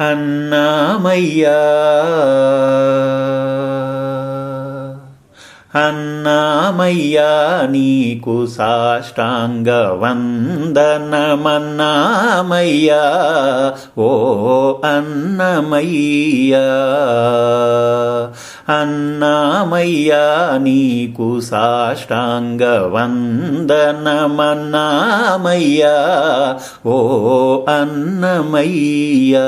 అన్నామయ్యా. అన్నామయ్యా నీకు సాష్టాంగ వందనమన్నామయ్యా. ఓ అన్నమయ్యా. అన్నామయ్యా నీకు సాష్టాంగ వందనమన్నామయ్యా. ఓ అన్నమయ్యా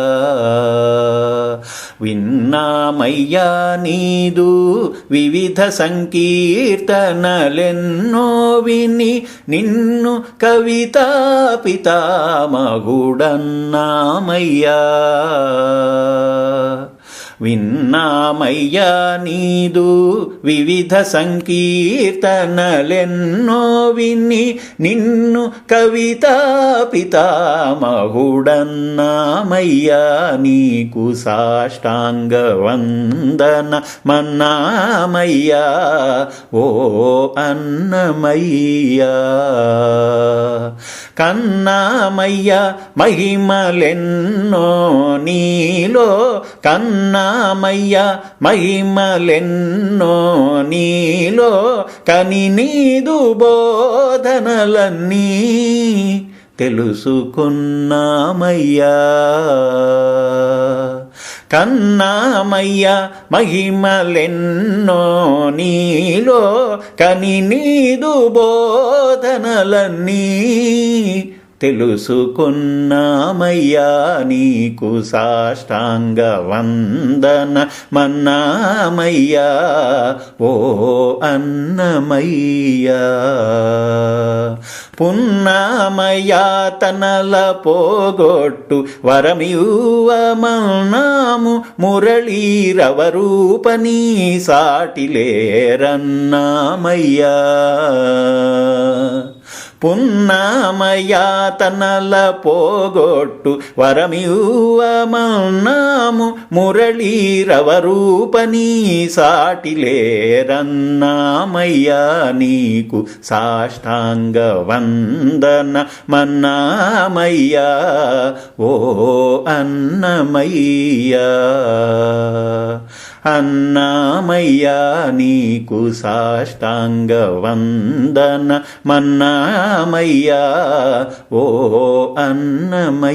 విన్నామయ్యా నీదు వివిధ సంకీర్తనలెన్నో విని నిన్ను కవితా పితామగుడన్నామయ్యా విన్నామయ్యా నీదు వివిధ సంకీర్తనలెన్నో విని నిన్ను కవితా పితామహుడన్నామయ్యా నీకు సాష్టాంగ వందన మన్నామయ్యా. ఓ అన్నమయ్యా. కన్నామయ్యా మహిమలెన్నో నీలో కన్నా కన్నామయ్య మహిమలెన్నో నీలో కని నీదు బోధనలన్నీ తెలుసుకున్నామయ్యా. కన్నామయ్య మహిమలెన్నో నీలో కని నీదు బోధనలన్నీ తెలుసుకున్నామయ్యా నీకు సాష్టాంగ వందన మన్నామయ్యా. ఓ అన్నమయ్యా. పున్నామయాతనల పోగొట్టు వరమివ్వమన్నాము మురళీరవరూపనీ సాటిలేరన్నామయ్యా పున్నామయాతనల పోగొట్టు వరమివ్వమన్నాము మురళీరవరూపనీ సాటిలేరన్నామయ్యా నీకు సాష్టాంగ వందన మన్నామయ్యా. ఓ అన్నమయ్యా. అన్నామయ్యా నీకు సాష్టాంగ వందన. మన్నామయ్యా ఓ అన్నమయ్యా.